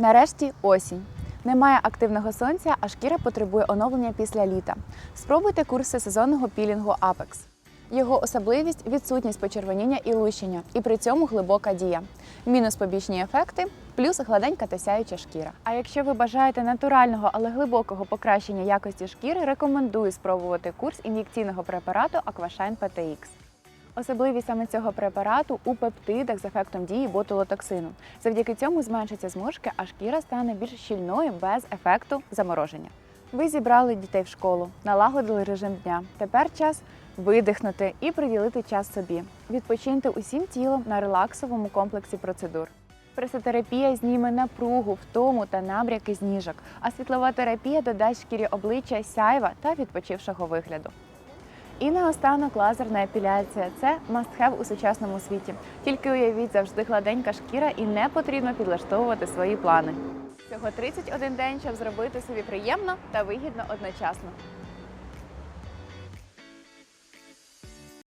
Нарешті осінь. Немає активного сонця, а шкіра потребує оновлення після літа. Спробуйте курси сезонного пілінгу Apex. Його особливість відсутність почервоніння і лущення, і при цьому глибока дія. Мінус побічні ефекти, плюс гладенька та сяюча шкіра. А якщо ви бажаєте натурального, але глибокого покращення якості шкіри, рекомендую спробувати курс ін'єкційного препарату Aquashine PTX. Особливість саме цього препарату у пептидах з ефектом дії ботулотоксину. Завдяки цьому зменшаться зморшки, а шкіра стане більш щільною без ефекту замороження. Ви зібрали дітей в школу, налагодили режим дня. Тепер час видихнути і приділити час собі. Відпочиньте усім тілом на релаксовому комплексі процедур. Пресотерапія зніме напругу, втому та набряки з ніжок, а світлова терапія додасть шкірі обличчя сяйва та відпочившого вигляду. І наостанок лазерна епіляція це must-have у сучасному світі. Тільки уявіть завжди гладенька шкіра і не потрібно підлаштовувати свої плани. Всього 31 день, щоб зробити собі приємно та вигідно одночасно.